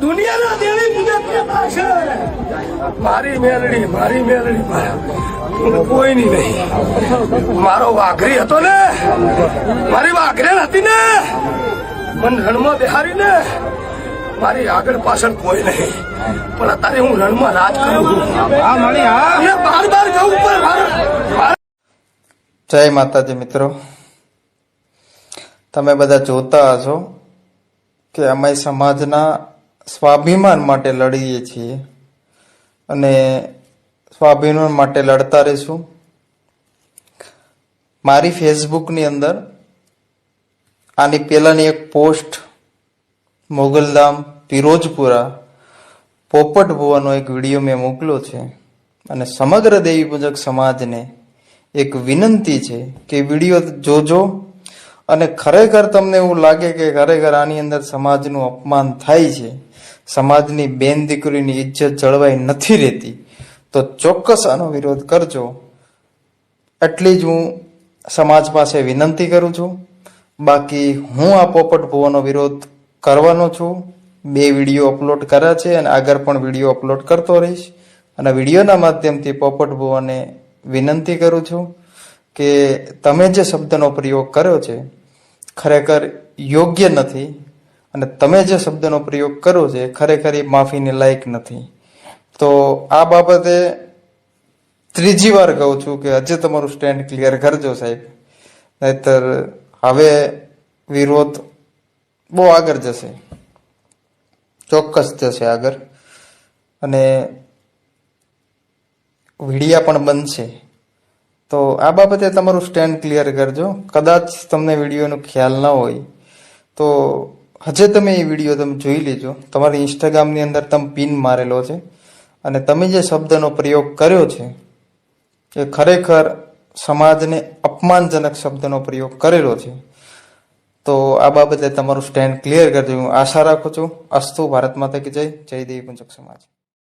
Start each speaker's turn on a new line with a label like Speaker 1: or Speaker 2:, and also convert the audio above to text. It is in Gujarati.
Speaker 1: દુનિયાના દેવી પૂજક છે. મારી મેલડી મારી મેલડી હું કોઈની નહીં. મારો વાઘરી હતો ને મારી વાઘરે હતી ને મને રણમાં બિહારી ને મારી આગળ પાછળ કોઈ નહીં. પણ અત્યારે હું રણમાં રાજ કરું છું. બાર બાર જવું
Speaker 2: જય માતાજી મિત્રો. તમે બધા જોતા હશો કે અમે સમાજના સ્વાભિમાન માટે લડીએ છીએ અને સ્વાભિમાન માટે લડતા રહીશું. મારી ફેસબુકની અંદર આની પહેલાંની એક પોસ્ટ મોગલધામ પિરોજપુરા પોપટ ભુવાનો એક વીડિયો મેં મોકલ્યો છે અને સમગ્ર દેવી પૂજક સમાજને એક વિનંતી છે કે વીડિયો જોજો અને ખરેખર તમને એવું લાગે કે ખરેખર આની અંદર સમાજનું અપમાન થાય છે, સમાજની બેન દીકરીની ઇજ્જત જળવાઈ નથી રહેતી, તો ચોક્કસ આનો વિરોધ કરજો. એટલી જ હું સમાજ પાસે વિનંતી કરું છું. બાકી હું આ પોપટ ભુવાનો વિરોધ કરવાનો છું. બે વીડિયો અપલોડ કર્યા છે અને આગળ પણ વીડિયો અપલોડ કરતો રહીશ. અને વિડીયોના માધ્યમથી પોપટ ભુવાને વિનંતી કરું છું કે તમે જે શબ્દનો પ્રયોગ કર્યો છે ખરેખર યોગ્ય નથી અને તમે જે શબ્દનો પ્રયોગ કરો છો એ ખરેખર એ માફીને લાયક નથી. તો આ બાબતે ત્રીજી વાર કહું છું કે હજે તમારું સ્ટેન્ડ ક્લિયર કરજો સાહેબ. નહીતર હવે વિરોધ બહુ આગળ જશે. ચોક્કસ જશે આગળ. અને વિડિયા પણ બનશે. તો આ બાબતે તમારું સ્ટેન્ડ ક્લિયર કરજો. કદાચ તમને વિડીયોનો ખ્યાલ ન હોય, તો હજે તમે એ વીડિયો તમે જોઈ લેજો. તમારી ઇન્સ્ટાગ્રામની અંદર તમે પિન મારેલો છે અને તમે જે શબ્દનો પ્રયોગ કર્યો છે, એ ખરેખર સમાજને અપમાનજનક શબ્દનો પ્રયોગ કરેલો છે. તો આ બાબતે તમારું સ્ટેન્ડ ક્લિયર કરજો. હું આશા રાખું છું. અસ્તુ ભારત માતા કી જય. જય દેવી પુંજક સમાજ.